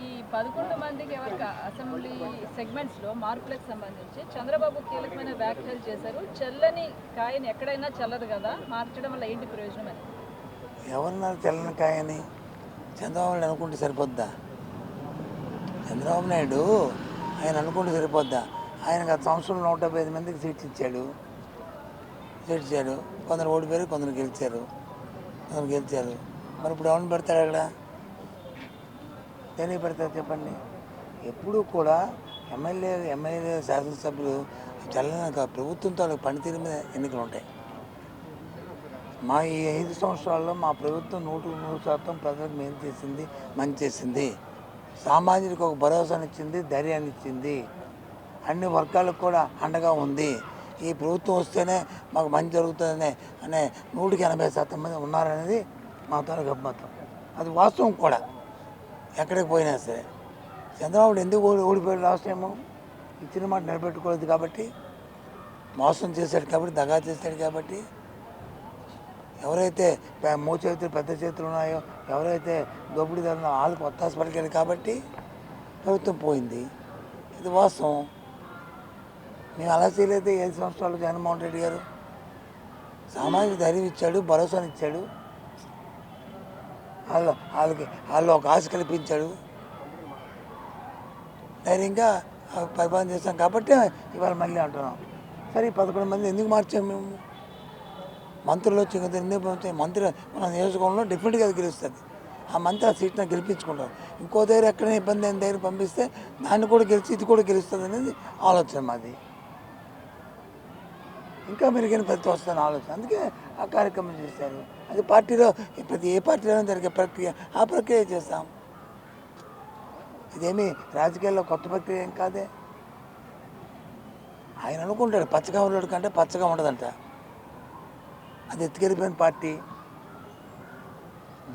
ఈ పదకొండు మందికి ఎవరికి అసెంబ్లీ సెగ్మెంట్స్లో మార్పులకు సంబంధించి చంద్రబాబు కీలకమైన వ్యాఖ్యలు చేశారు. చెల్లని కాయని ఎక్కడైనా చల్లదు కదా? మార్చడం వల్ల ఏంటి ప్రయోజనం అని? ఎవరన్నారు తెల్లని కాయని చంద్రబాబు అనుకుంటే సరిపోద్దా? చంద్రబాబు నాయుడు ఆయన అనుకుంటే సరిపోద్దా? ఆయన గత సంవత్సరం నూట డెబ్బై ఐదు మందికి సీట్లు ఇచ్చాడు. సీట్లు ఇచ్చాడు. కొందరు ఓడిపోయారు కొందరు గెలిచారు. కొందరు గెలిచారు. మరి ఇప్పుడు ఎవరిని పెడతాడు అక్కడ? దేనికి పెడతారు చెప్పండి? ఎప్పుడూ కూడా ఎమ్మెల్యే ఎమ్మెల్యే శాసనసభ్యులు చల్లని ప్రభుత్వంతో పనితీరు మీద ఎన్నికలు ఉంటాయి. మా ఈ ఐదు సంవత్సరాల్లో మా ప్రభుత్వం నూటికి నూరు శాతం ప్రజలకు మేలు చేసింది మంచి చేసింది. సామాజిక ఒక భరోసానిచ్చింది ధైర్యాన్ని ఇచ్చింది. అన్ని వర్గాలకు కూడా అండగా ఉంది. ఈ ప్రభుత్వం వస్తేనే మాకు మంచి జరుగుతుందనే అనే నూటికి ఎనభై శాతం మంది ఉన్నారనేది మా తోన గమ్మతం అది వాస్తవం కూడా. ఎక్కడికి పోయినా సరే. చంద్రబాబు ఎందుకు ఓడి ఓడిపోయాడు లాస్ట్ ఇచ్చిన మాట నిలబెట్టుకోలేదు కాబట్టి మోసం చేశాడు కాబట్టి దగా చేశాడు కాబట్టి ఎవరైతే మూ చేతులు పెద్ద చేతులు ఉన్నాయో ఎవరైతే దోపిడీదారులు ఉన్నాయో వాళ్ళకి ఒత్తాస పలికారు కాబట్టి ప్రభుత్వం పోయింది. ఇది వాస్తవం. మేము అలా చేయలేదు. ఏడు సంవత్సరాలు జగన్మోహన్ రెడ్డి గారు. సామాజిక ధైర్యం ఇచ్చాడు భరోసాని ఇచ్చాడు. వాళ్ళు వాళ్ళకి వాళ్ళు ఒక ఆశ కల్పించాడు. ధైర్యంగా ఆ, పరిపాలన చేస్తాం కాబట్టి ఇవాళ మళ్ళీ అంటున్నాం. సరే పదకొండు మంది ఎందుకు మార్చాం మేము? మంత్రులు వచ్చి ఎందుకు మంత్రి మన నియోజకవర్గంలో డెఫినెట్గా అది గెలుస్తుంది. ఆ మంత్రి ఆ సీట్ని గెలిపించుకుంటారు. ఇంకో దగ్గర ఎక్కడైనా ఇబ్బంది అయిన దగ్గర పంపిస్తే దాన్ని కూడా గెలిచి ఇది కూడా గెలుస్తుంది అనేది ఆలోచన మాది. ఇంకా మెరుగైన ఫలితం వస్తుందని ఆలోచన. అందుకే ఆ కార్యక్రమం చేశారు. అది పార్టీలో ప్రతి ఏ పార్టీలో జరిగే ప్రక్రియ ఆ ప్రక్రియ చేస్తాం ఇదేమి రాజకీయాల్లో కొత్త ప్రక్రియ ఏం కాదే. ఆయన అనుకుంటాడు పచ్చగా ఉన్నాడు కంటే పచ్చగా ఉండదంట. అది ఎత్తుకెళ్ళిపోయిన పార్టీ.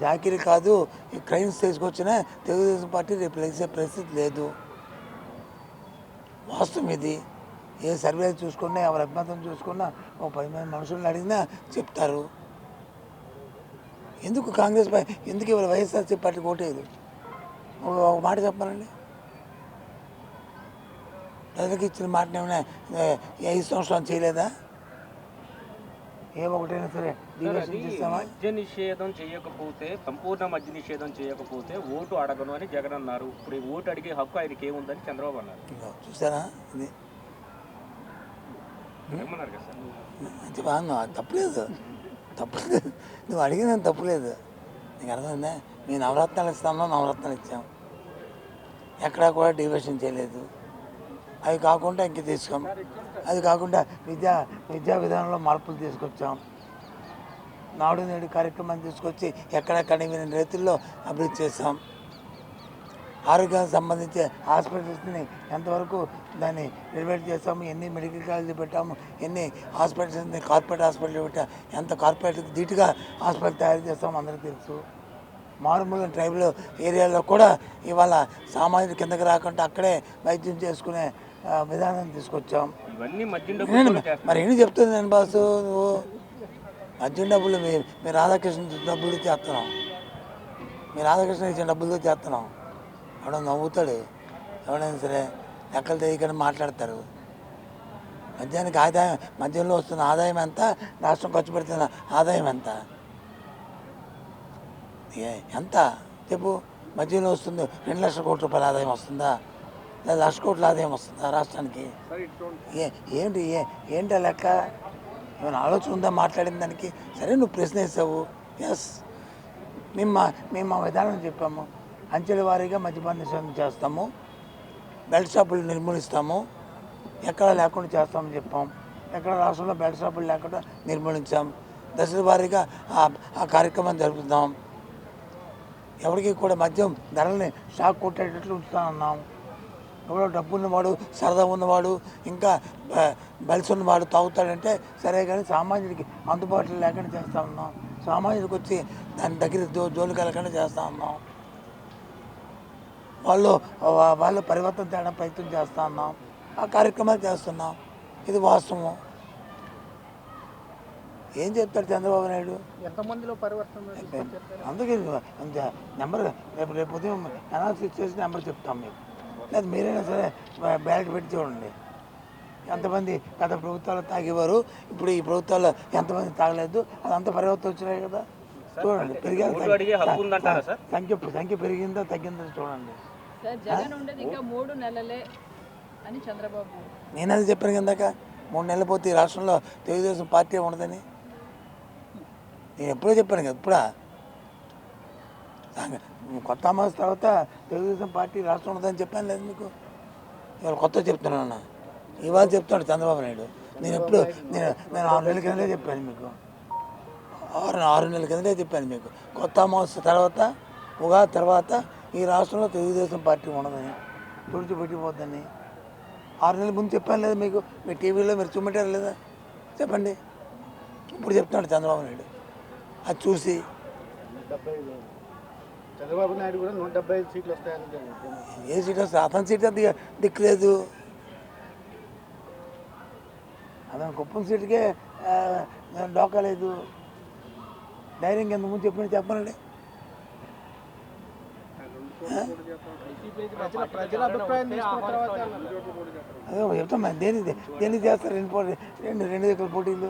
జాకిరి కాదు ఈ క్రైమ్స్ తీసుకొచ్చిన తెలుగుదేశం పార్టీ రేపు లేచే పరిస్థితి లేదు. వాస్తవం ఇది. ఏ సర్వే చూసుకున్నా ఎవరి అభిమతం చూసుకున్నా ఓ పది మంది మనుషులను అడిగినా చెప్తారు. ఎందుకు కాంగ్రెస్ ఎందుకు ఇవాళ వైఎస్ఆర్సీ పార్టీకి ఓటేది ఒక ఒక మాట చెప్పాలండి ప్రజలకు ఇచ్చిన మాటని ఏమైనా ఐదు సంవత్సరాలు చేయలేదా? ఏ ఒకటైనా సరే మద్య నిషేధం చేయకపోతే సంపూర్ణ మద్య నిషేధం చేయకపోతే ఓటు అడగను అని జగన్ అన్నారు. ఇప్పుడు ఈ ఓటు అడిగే హక్కు ఆయనకి ఏముందని చంద్రబాబు అన్నారు. చూసారా? ఇది ఏమన్నారు కదా సార్ మంచి బాగున్నా తప్పలేదు తప్పులేదు నువ్వు అడిగిన తప్పులేదు నీకు అర్థమైందా? మేము నవరత్నాలు ఇస్తామో నవరత్నాలు ఇచ్చాం. ఎక్కడా కూడా డివిషన్ చేయలేదు. అవి కాకుండా ఇంక తీసుకోం. అది కాకుండా విద్యా విద్యా విధానంలో మార్పులు తీసుకొచ్చాం. నాడు నేడు కార్యక్రమాన్ని తీసుకొచ్చి ఎక్కడెక్కడ విని రైతుల్లో అభివృద్ధి చేస్తాం ఆరోగ్యానికి సంబంధించి హాస్పిటల్స్ని ఎంతవరకు దాన్ని రినోవేట్ చేస్తాము ఎన్ని మెడికల్ కాలేజీలు పెట్టాము ఎన్ని హాస్పిటల్స్ని కార్పొరేట్ హాస్పిటల్ పెట్టా ఎంత కార్పొరేట్ ధీటుగా హాస్పిటల్ తయారు చేస్తామో అందరికీ తెలుసు. మారుమూల ట్రైబల్ ఏరియాలో కూడా ఇవాళ సామాజిక కిందకి రాకుండా అక్కడే వైద్యం చేసుకునే విధానం తీసుకొచ్చాం. మరి ఏం చెప్తుంది నేను బాసు? నువ్వు మద్యం డబ్బులు మీ మీ రాధాకృష్ణ డబ్బులు చేస్తున్నాం మీ రాధాకృష్ణ ఇచ్చిన డబ్బులతో చేస్తున్నాం ఎవడో నవ్వుతాడు. ఎవడైనా సరే లెక్కలు తెలియకుండా మాట్లాడతారు. మద్యానికి ఆదాయం మద్యంలో వస్తున్న ఆదాయం ఎంత? రాష్ట్రం ఖర్చు పెడుతున్న ఆదాయం ఎంత? ఏ- ఎంత? చెప్పు. మధ్యలో వస్తుంది రెండు లక్షల కోట్ల రూపాయల ఆదాయం వస్తుందా? లేదా లక్ష కోట్ల ఆదాయం వస్తుందా రాష్ట్రానికి? ఏ ఏంటి ఏ ఏంటి లెక్క? ఏమైనా ఆలోచన ఉందా మాట్లాడిన దానికి? సరే నువ్వు ప్రశ్న వేసావు. ఎస్ మేము మా మేము మా విధానం చెప్పాము. అంచెల వారీగా మద్యపాన నిషేధం చేస్తాము. బెల్ట్ షాపులు నిర్మూలిస్తాము. ఎక్కడ లేకుండా చేస్తామని చెప్పాం. ఎక్కడ రాష్ట్రంలో బెల్ట్ షాపులు లేకుండా నిర్మూలించాం. దశల వారీగా ఆ ఆ కార్యక్రమం జరుపుతాం ఎవరికి కూడా మద్యం ధరల్ని షాక్ కొట్టేటట్లు ఉంచుతానన్నాం. ఎవడో డబ్బు ఉన్నవాడు సరదా ఉన్నవాడు ఇంకా బ- బలిసి ఉన్నవాడు తాగుతాడంటే సరే కానీ సామాన్యుడికి అందుబాటులో లేకుండా చేస్తా ఉన్నాం సామాన్యుడికి వచ్చి దాని దగ్గర జో జోలికి చేస్తూ చేస్తా ఉన్నాం వాళ్ళు వాళ్ళు పరివర్తన తేడా ప్రయత్నం చేస్తా ఉన్నాం. ఆ కార్యక్రమాలు చేస్తున్నాం. ఇది వాస్తవం ఏం చెప్తాడు చంద్రబాబు నాయుడు? ఎంతమందిలో పరివర్తన అందుకే నెంబర్ రేపు రేపు ఉదయం అనాలిసిస్ చేసి నెంబర్ చెప్తాం మీకు. లేదు మీరైనా సరే బ్యాలెట్ పెట్టి చూడండి. ఎంతమంది గత ప్రభుత్వాలు తాగేవారు ఇప్పుడు ఈ ప్రభుత్వాల్లో ఎంతమంది తాగలేదు అదంతా పరివర్తన వచ్చినాయి కదా. చూడండి పెరిగారు సంఖ్య సంఖ్య పెరిగిందా తగ్గిందా చూడండి. చంద్రబాబు. నేను అది చెప్పాను ఇందాక. మూడు నెలలు పోతే ఈ రాష్ట్రంలో తెలుగుదేశం పార్టీ ఉండదని. నేను ఎప్పుడో చెప్పాను కదా ఇప్పుడా? కొత్త అమాస తర్వాత తెలుగుదేశం పార్టీ రాష్ట్రం ఉండదని చెప్పాను లేదు మీకు? ఇవాళ కొత్త చెప్తున్నాను ఇవాళ చెప్తున్నాడు చంద్రబాబు నాయుడు. నేను ఎప్పుడు నేను నేను ఆరు నెలల కిందలే చెప్పాను మీకు. ఆరు ఆరు నెలల కిందనే చెప్పాను మీకు. కొత్త అమావాస్య తర్వాత ఉగాది తర్వాత ఈ రాష్ట్రంలో తెలుగుదేశం పార్టీ ఉండదని తుడిచిపెట్టిపోద్దని ఆరు నెలల ముందు చెప్పాను లేదా మీకు? మీ టీవీలో మీరు చూపెట్టారు లేదా? చెప్పండి. ఇప్పుడు చెప్తున్నాడు చంద్రబాబు నాయుడు. అది చూసి. చంద్రబాబు నాయుడు కూడా నూట డెబ్బై ఐదు సీట్లు వస్తాయని. ఏ సీట్ వస్తే అతని సీట్ అది దిక్కులేదు. అతను కుప్పం సీటుకే ఆ, డోకా లేదు. ధైర్యం కింద ముందు చెప్పిన చెప్పనండి ప్రజల ప్రజల అభిప్రాయం తీసుకున్న తర్వాత అదే చెప్తాం మరి దేని చేస్తారు రెండు పోటీ రెండు రెండు దగ్గర పోటీలు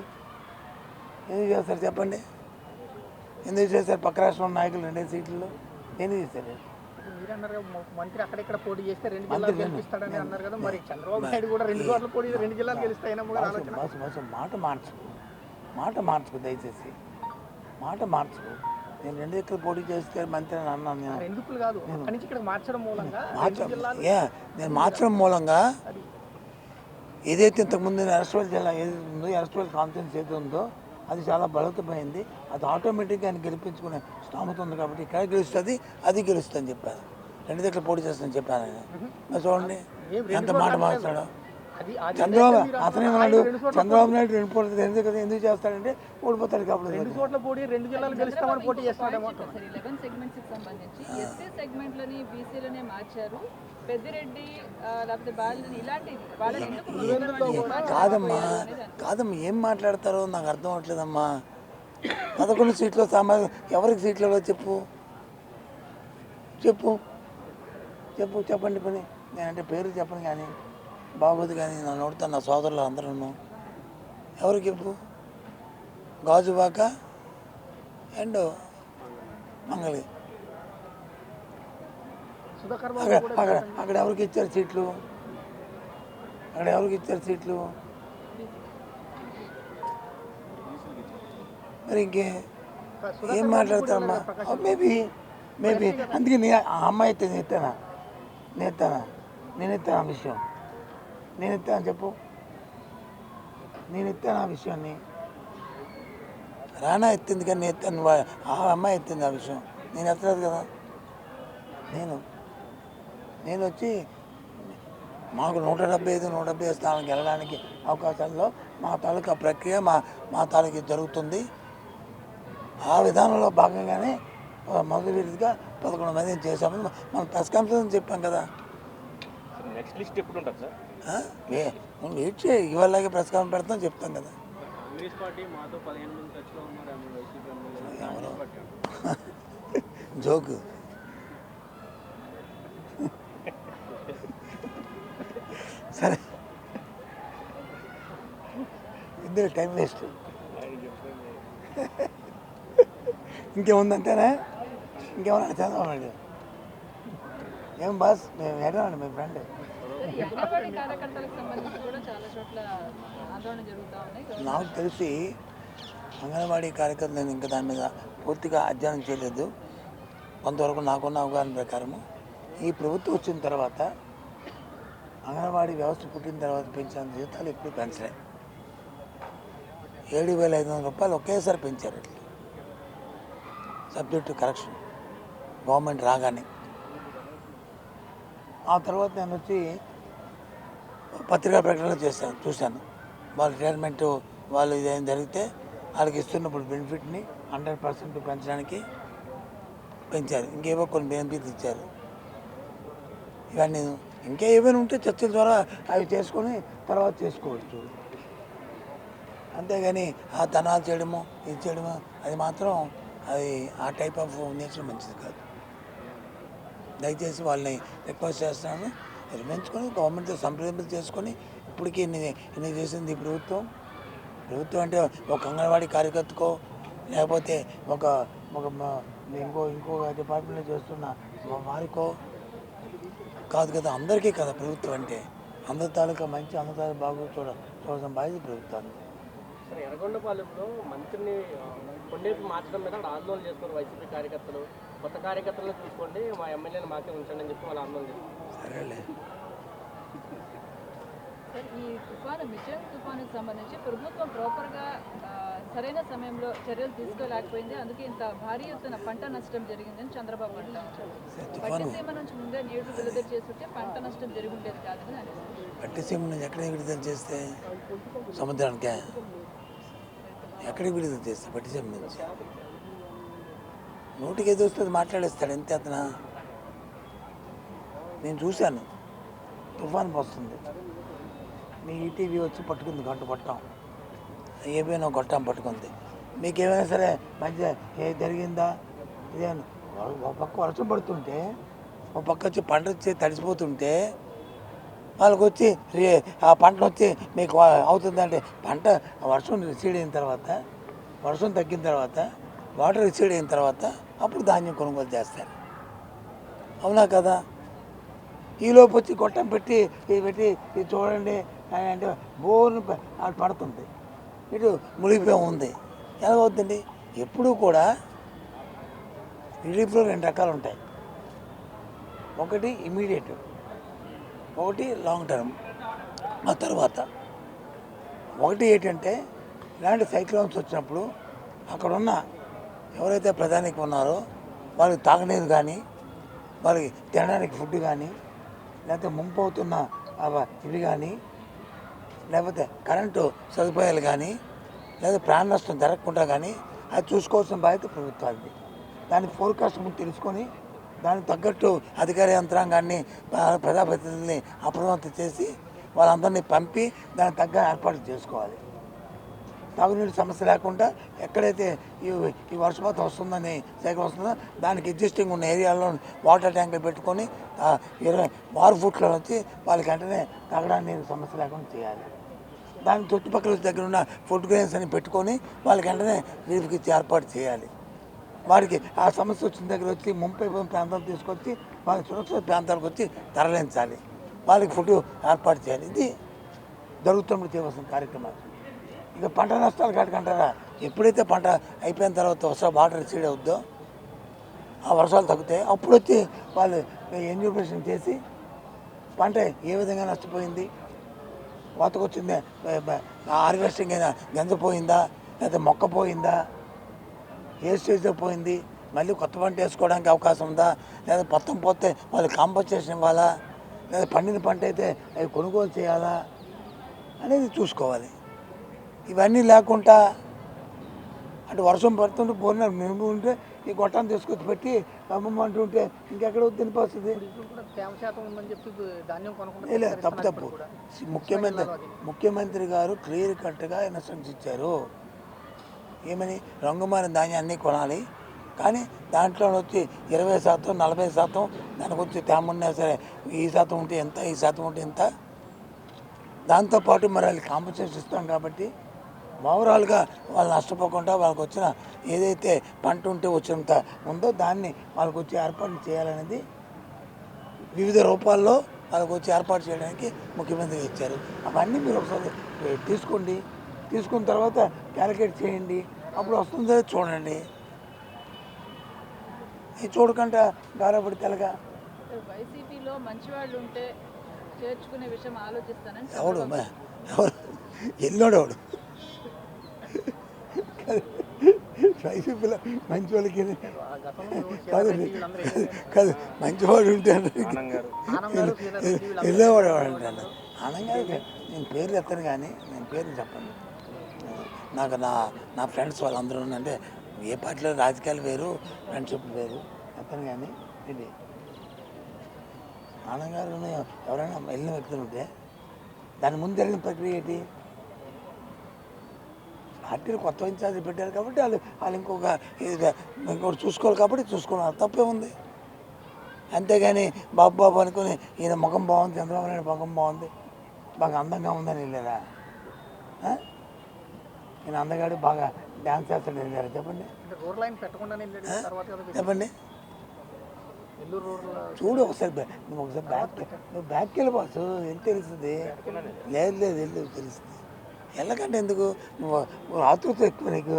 ఎందుకు చేస్తారు చెప్పండి ఎందుకు చేస్తారు పక్క రాష్ట్రం నాయకులు రెండే సీట్లు దేనికి చేస్తారు మీరు అన్నారు కదా, మ- మంత్రి అక్కడిక్కడ పోటీ చేస్తే రెండు మంత్రి జిల్లాలు గెలిపిస్తాడని అన్నారు కదా మరి చంద్రబాబు నాయుడు కూడా రెండు చోట్ల పోటీ రెండు జిల్లాలు గెలుస్తాయని కూడా బాసు ఆలోచన మాట మార్చుకో. మాట మార్చుకో దయచేసి. మాట మార్చుకో. నేను రెండు దగ్గర పోటీ చేస్తే మంత్రి అని అన్నాను నేను. కాదు? నుంచి ఇక్కడ మార్చడం మూలంగా ఏ నేను మార్చడం మూలంగా ఏదైతే ఇంతకుముందు నేను ఎరస్వల్ జిల్లా ఏది ఉందో ఎరస్వల్ కాన్ఫరెన్స్ ఏది ఉందో అది చాలా బలతమైంది అది ఆటోమేటిక్గా ఆయన గెలిపించుకునే స్థామత ఉంది కాబట్టి ఇక్కడ గెలుస్తుంది అది గెలుస్తుంది చెప్పాను రెండు దగ్గర పోటీ చేస్తాను చెప్పాను ఆయన. చూడండి ఎంత మాట అది చంద్రబాబు అతనే ఉన్నాడు. చంద్రబాబు నాయుడు రెండు పోటీ ఎందుకు ఎందుకు చేస్తాడంటే ఓడిపోతాడు కాబట్టి రెండు చోట్ల పోటీ రెండు జిల్లాలు గెలుస్తామని పోటీ చేస్తాడేమో సార్ లెవెన్ సెగ్మెంట్స్కి సంబంధించి. ఎస్సీ సెగ్మెంట్లని బీసీలనే మార్చారు. పెద్దిరెడ్డి ఆ, లేకపోతే బాలని ఇలాంటి వాళ్ళని ఎందుకు ముందులో కూడా కాదమ్మా కాదమ్మా ఏం మాట్లాడతారో నాకు అర్థం అవట్లేదమ్మా. పదకొండు సీట్లు సామాజిక ఎవరికి సీట్లు చెప్పు? చెప్పు. చెప్పు చెప్పండి పని. నేనంటే పేరు చెప్పను కానీ. బాగోదు కానీ నా నోడుతా నా సోదరులు అందరూ ఎవరికి చెప్పు? గాజుబాక అండ్ మంగళి అక్కడ అక్కడ అక్కడ ఎవరికి ఇచ్చారు సీట్లు? అక్కడ ఎవరికి ఇచ్చారు సీట్లు? మరి ఇంకే ఏం మాట్లాడతారమ్మా? Maybe maybe. అందుకే నే ఆ అమ్మాయి అయితే నేను ఎత్తానా నేను ఎత్తానా నేను ఎత్తాను ఆ విషయం? నేను ఎత్తాను చెప్పు. నేను ఎత్తాను ఆ విషయాన్ని. రానా ఎత్తింది కానీ నేను ఎత్తాను ఆ అమ్మాయి ఎత్తింది ఆ విషయం. నేను ఎత్తలేదు కదా. నేను నేను వచ్చి మాకు నూట డెబ్బై ఐదు నూట డెబ్బై ఐదు స్థానానికి వెళ్ళడానికి అవకాశాల్లో మా తాలూకా ప్రక్రియ మా మా తాలూకా జరుగుతుంది. ఆ విధానంలో భాగంగానే మొదటి విడిగా పదకొండు మందిని చేశామని మనం ప్రెస్ కాన్ఫరెన్స్ చెప్పాం కదా. నెక్స్ట్ లిస్ట్ ఎప్పుడు ఉంటుంది సార్? వెయిట్ చేయి ఇవాళలాగే ప్రెస్ కాన్ఫరెన్స్ పెడతాం చెప్తాం కదా. జోకు. సరే. ఇద్దరు టైం వేస్ట్? ఇంకేముందంటేనే? ఇంకేమన్నా చదవండి ఏం బాస్ మేము ఎడవండి మీ ఫ్రెండ్. నాకు తెలిసి అంగన్వాడీ కార్యకర్తలు నేను ఇంకా దాని మీద పూర్తిగా అధ్యయనం చేయలేదు. కొంతవరకు నాకున్న అవగాహన ప్రకారము ఈ ప్రభుత్వం వచ్చిన తర్వాత అంగన్వాడీ వ్యవస్థ పుట్టిన తర్వాత పెంచిన జీతాలు ఎప్పుడు పెంచలే. ఏడు వేల ఐదు వందల రూపాయలు ఒకేసారి పెంచారు. సబ్జెక్ట్ కరెక్షన్ గవర్నమెంట్ రాగానే. ఆ తర్వాత నేను వచ్చి పత్రికా ప్రకటనలు చేశాను చూశాను. వాళ్ళ రిటైర్మెంట్ వాళ్ళు ఇదేం జరిగితే వాళ్ళకి ఇస్తున్నప్పుడు బెనిఫిట్ని హండ్రెడ్ పర్సెంట్ పెంచడానికి పెంచారు. ఇంకేవో కొన్ని బెనిఫిట్స్ ఇచ్చారు. ఇవన్నీ ఇంకా ఏమైనా ఉంటే చర్చల ద్వారా అవి చేసుకొని తర్వాత చేసుకోవచ్చు. అంతేగాని ఆ తనాలు చేయడము ఇది చేయడము అది మాత్రం అది ఆ టైప్ ఆఫ్ నేచర్ మంచిది కాదు. దయచేసి వాళ్ళని రిక్వెస్ట్ చేస్తున్నాను. నిర్మించుకొని గవర్నమెంట్తో సంప్రదింపులు చేసుకొని ఇప్పటికీ ఇన్ని ఇన్ని చేసింది ఈ ప్రభుత్వం. ప్రభుత్వం అంటే ఒక అంగన్వాడీ కార్యకర్తకో లేకపోతే ఒక ఒక ఇంకో ఇంకో డిపార్ట్మెంట్లో చేస్తున్న వారికో కాదు కదా అందరికీ కదా ప్రభుత్వం అంటే. అందరి తాలూకా మంచి అందరి తాలూకా బాగు చూడ చూడడం బాధ్యత ప్రభుత్వాన్ని ఎర్రగొండపాలెంలో మంత్రిని కొండేపు మార్చడం మీద ఆందోళన చేస్తున్నారు వైసీపీ కార్యకర్తలు కొత్త కార్యకర్తలను చూసుకోండి మా ఎమ్మెల్యేని మాకే ఉంచండి అని చెప్పి వాళ్ళు ఆందోళన సరేలే. సార్ ఈ తుఫాను మిషన్ తుఫానుకు సంబంధించి ప్రభుత్వం ప్రాపర్గా సరైన సమయంలో చర్యలు తీసుకోలేకపోయింది. అందుకే ఇంత భారీ ఎత్తున పంట నష్టం జరిగిందని చంద్రబాబు పట్టిసీమ నుంచి ముందే నీళ్ళు విడుదల చేస్తుంటే పంట నష్టం జరిగి ఉండేది కాదని అనిపిస్తుంది పట్టిసీమ నుంచి ఎక్కడికి విడుదల చేస్తే సముద్రానికే? ఎక్కడికి విడుదల చేస్తే పట్టిసీమ నుంచి? నోటికి ఏదో వస్తుంది మాట్లాడేస్తాడు. ఎంత అతను? నేను చూశాను. తుఫాన్ వస్తుంది. మీ ఈటీవీ వచ్చి పట్టుకుంది గంట పట్టం. ఏమైనా గొట్టం పట్టుకుంది. మీకు ఏమైనా సరే మధ్య ఏ జరిగిందా? ఇదే ఒక పక్క వర్షం పడుతుంటే ఒక పక్క వచ్చి పంట వచ్చి తడిసిపోతుంటే వాళ్ళకి వచ్చి రే- ఆ పంట వచ్చి మీకు అవుతుందంటే పంట వర్షం రిసీడ్ అయిన తర్వాత వర్షం తగ్గిన తర్వాత వాటర్ రిసీడ్ అయిన తర్వాత అప్పుడు ధాన్యం కొనుగోలు చేస్తారు. అవునా కదా? ఈలోపు వచ్చి గొట్టం పెట్టి ఇది పెట్టి ఇది చూడండి అని అంటే బోర్ని అటు పడుతుంది. ఇటు మునిగిపోయి ఉంది. ఎలాగవుతుంది ఎప్పుడూ కూడా రిలీఫ్లో రెండు రకాలు ఉంటాయి. ఒకటి ఇమీడియట్ ఒకటి లాంగ్ టర్మ్. ఆ తర్వాత ఒకటి ఏంటంటే ఇలాంటి సైక్లోన్స్ వచ్చినప్పుడు అక్కడున్న ఎవరైతే ప్రధానికి ఉన్నారో వాళ్ళకి తాగనీరు కానీ వాళ్ళకి తినడానికి ఫుడ్ కానీ లేకపోతే ముంపు అవుతున్న ఇవి కానీ లేకపోతే కరెంటు సదుపాయాలు కానీ లేదా ప్రాణ నష్టం జరగకుండా కానీ అది చూసుకోవాల్సిన బాధ్యత ప్రభుత్వానికి దాని ఫోర్కాస్ట్ ముందు తెలుసుకొని దానికి తగ్గట్టు అధికార యంత్రాంగాన్ని ప్రజాప్రతినిధుల్ని అప్రమత్తం చేసి వాళ్ళందరినీ పంపి దానికి తగ్గ ఏర్పాట్లు చేసుకోవాలి. తాగునీటి సమస్య లేకుండా ఎక్కడైతే ఈ ఈ వర్షపాతం వస్తుందని శాఖ వస్తుందో దానికి ఎగ్జిస్టింగ్ ఉన్న ఏరియాలో వాటర్ ట్యాంకులు పెట్టుకొని ఇరవై ఆరు ఫుట్లో వచ్చి వాళ్ళకి వెంటనే తాగడానికి నీరు సమస్య లేకుండా చేయాలి. దాని చుట్టుపక్కల దగ్గర ఉన్న ఫుడ్ గ్రెయిన్స్ అని పెట్టుకొని వాళ్ళకి వెంటనే రిలీఫ్కి ఇచ్చి ఏర్పాటు చేయాలి. వారికి ఆ సమస్య వచ్చిన దగ్గర వచ్చి ముంపై ప్రాంతాలు తీసుకొచ్చి వాళ్ళ సురక్షిత ప్రాంతాలకు వచ్చి తరలించాలి. వాళ్ళకి ఫుడ్ ఏర్పాటు చేయాలి. ఇది జరుగుతున్నప్పుడు చేయవలసిన కార్యక్రమాలు. ఇక పంట నష్టాలు కాటకంటారా ఎప్పుడైతే పంట అయిపోయిన తర్వాత వర్షం వాటర్ రిసీడ్ అవుద్దో ఆ వర్షాలు తగ్గుతాయి. అప్పుడు వచ్చి వాళ్ళు ఎన్యూపరేషన్ చేసి పంట ఏ విధంగా నష్టపోయింది? కోతకొచ్చింది హార్వెస్టింగ్ అయినా గంజ పోయిందా? లేదా మొక్క పోయిందా? ఏ స్టేజ్లో పోయింది? మళ్ళీ కొత్త పంట వేసుకోవడానికి అవకాశం ఉందా? లేదా మొత్తం పోతే వాళ్ళు కాంపన్సేషన్ ఇవ్వాలా? లేదా పండిన పంట అయితే అవి కొనుగోలు చేయాలా? అనేది చూసుకోవాలి. ఇవన్నీ లేకుండా అటు వర్షం పడుతుంటే పోయిన మేము ఉంటే ఈ గొట్టాన్ని తీసుకొచ్చి పెట్టి అమ్మమ్మ ఉంటే ఇంకెక్కడ వద్దని పరిస్థితి? ఇప్పుడు కూడా తేమ శాతం ఉందని చెప్పి ధాన్యం కొనకుండా లే తప్పు తప్పు. ముఖ్యమంత్రి ముఖ్యమంత్రి గారు క్లియర్ కట్గా ఇన్స్ట్రక్షన్స్ ఇచ్చారు ఏమని? రంగుమారిన ధాన్యాన్ని కొనాలి. కానీ దాంట్లో వచ్చి ఇరవై శాతం నలభై శాతం దానికి వచ్చి తేమ ఉన్నా సరే ఈ శాతం ఉంటే ఎంత ఈ శాతం ఉంటే ఎంత? దాంతోపాటు మరి వాళ్ళకి కాంపన్సేషన్ ఇస్తాం కాబట్టి ఓవరాల్గా వాళ్ళు నష్టపోకుండా వాళ్ళకి వచ్చిన ఏదైతే పంట ఉంటే వచ్చినంత ఉందో దాన్ని వాళ్ళకి వచ్చి ఏర్పాటు చేయాలనేది వివిధ రూపాల్లో వాళ్ళకి వచ్చి ఏర్పాటు చేయడానికి ముఖ్యమంత్రి ఇచ్చారు. అవన్నీ మీరు ఒకసారి తీసుకోండి. తీసుకున్న తర్వాత క్యాలిక్యులేట్ చేయండి. అప్పుడు వస్తుందో చూడండి. ఇది చూడకుండా గారపడి తెలగా. వైసీపీలో మంచి వాళ్ళు ఉంటే చేర్చుకునే విషయం ఆలోచిస్తానని ఎవడు చంద్రబాబు మ- ఎవడు వైసీపీలో మంచి వాళ్ళకి కాదు మంచివాడు ఉంటే వెళ్ళేవాడు అంటాను ఆనందంగా నేను పేర్లు ఎత్తాను కానీ నేను పేర్లు చెప్పను. నాకు నా నా ఫ్రెండ్స్ వాళ్ళందరూ అంటే ఏ పార్టీలో రాజకీయాలు వేరు ఫ్రెండ్షిప్ వేరు ఎత్తాను కానీ ఇది. ఆనంద్ గారు ఎవరైనా వెళ్ళిన వ్యక్తులు ఉంటే దాని ముందు వెళ్ళిన ప్రక్రియ ఏంటి? పార్టీలు కొత్త ఇన్ఛార్జ్ పెట్టారు కాబట్టి వాళ్ళు వాళ్ళు ఇంకొక ఇది ఇంకోటి చూసుకోవాలి కాబట్టి చూసుకున్నారు. తప్పే ఉంది. అంతేగాని బాబు బాబు అనుకుని ఈయన ముఖం బాగుంది చంద్రబాబు నాయుడు ముఖం బాగుంది. బాగా అందంగా ఉందని వెళ్ళారా? ఈయన అందగాడు బాగా డ్యాన్స్ చేస్తాడు వెళ్ళారా? చెప్పండి. చెప్పండి. చూడు ఒకసారి నువ్వు ఒకసారి బ్యాక్ నువ్వు బ్యాక్కి వెళ్ళి బాసు ఏం తెలుస్తుంది? లేదు లేదు వెళ్ళు తెలుస్తుంది? వెళ్ళకంటే ఎందుకు? ఆతృత ఎక్కువ నీకు